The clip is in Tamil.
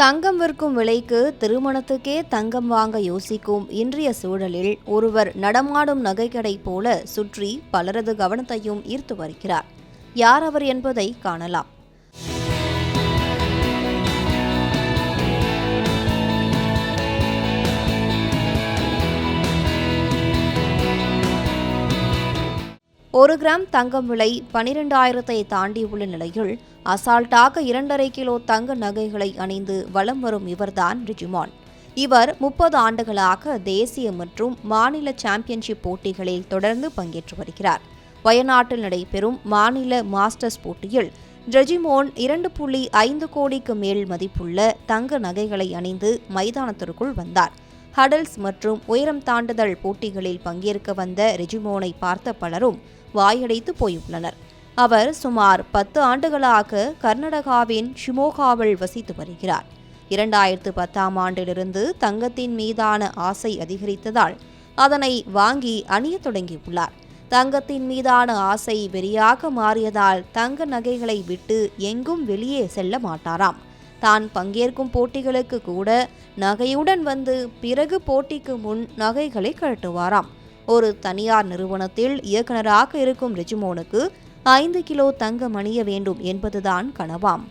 தங்கம் விற்கும் விலைக்கு திருமணத்துக்கே தங்கம் வாங்க யோசிக்கும் இன்றைய சூழலில் ஒருவர் நடமாடும் நகைக்கடை போல சுற்றி பலரது கவனத்தையும் ஈர்த்து வருகிறார். யார் அவர் என்பதை காணலாம். ஒரு கிராம் தங்கம் விலை பனிரெண்டாயிரத்தை தாண்டியுள்ள நிலையில் அசால்ட்டாக இரண்டரை கிலோ தங்க நகைகளை அணிந்து வலம் வரும் இவர்தான் ரிஜிமான். இவர் முப்பது ஆண்டுகளாக தேசிய மற்றும் மாநில சாம்பியன்ஷிப் போட்டிகளில் தொடர்ந்து பங்கேற்று வருகிறார். வயநாட்டில் நடைபெறும் மாநில மாஸ்டர்ஸ் போட்டியில் ரெஜிமோன் இரண்டு புள்ளி ஐந்து கோடிக்கு மேல் மதிப்புள்ள தங்க நகைகளை அணிந்து மைதானத்திற்குள் வந்தார். ஹடல்ஸ் மற்றும் உயரம் தாண்டுதல் போட்டிகளில் பங்கேற்க வந்த ரெஜிமோனை பார்த்த பலரும் வாயடைத்து போயுள்ளனர். அவர் சுமார் பத்து ஆண்டுகளாக கர்நாடகாவின் ஷிமோகாவில் வசித்து வருகிறார். இரண்டாயிரத்து பத்தாம் ஆண்டிலிருந்து தங்கத்தின் மீதான ஆசை அதிகரித்ததால் அதனை வாங்கி அணியத் தொடங்கியுள்ளார். தங்கத்தின் மீதான ஆசை வெறியாக மாறியதால் தங்க நகைகளை விட்டு எங்கும் வெளியே செல்ல மாட்டாராம். தான் பங்கேற்கும் போட்டிகளுக்கு கூட நகையுடன் வந்து பிறகு போட்டிக்கு முன் நகைகளை கழட்டுவாராம். ஒரு தனியார் நிறுவனத்தில் இயக்குநராக இருக்கும் ரிஜிமோனுக்கு ஐந்து கிலோ தங்கம் அணிய வேண்டும் என்பதுதான் கனவாம்.